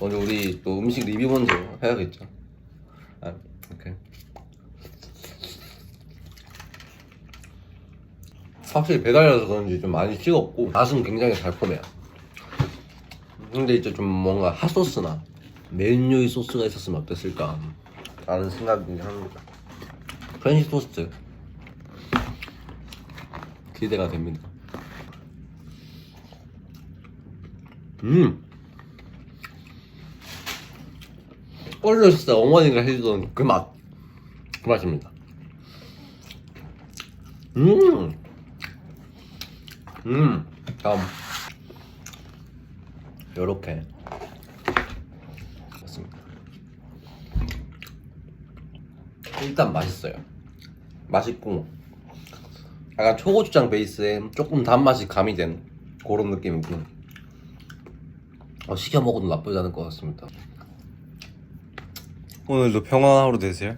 먼저 우리 또 음식 리뷰 먼저 해야겠죠. 아, 오케이. 확실히 배달이라서 그런지 좀 많이 식었고 맛은 굉장히 달콤해요. 근데 이제 좀 뭔가 핫소스나 메뉴 소스가 있었으면 어땠을까 라는 생각이 합니다. 프렌치 토스트 기대가 됩니다. 음. 어렸을 때 어머니가 해주던 그 맛. 그 맛입니다. 음. 음. 다음. 요렇게. 맞습니다. 일단 맛있어요. 맛있고. 약간 초고추장 베이스에 조금 단맛이 가미된 그런 느낌이고. 어, 시켜 먹어도 나쁘지 않을 것 같습니다. 오늘도 평안한 하루 되세요.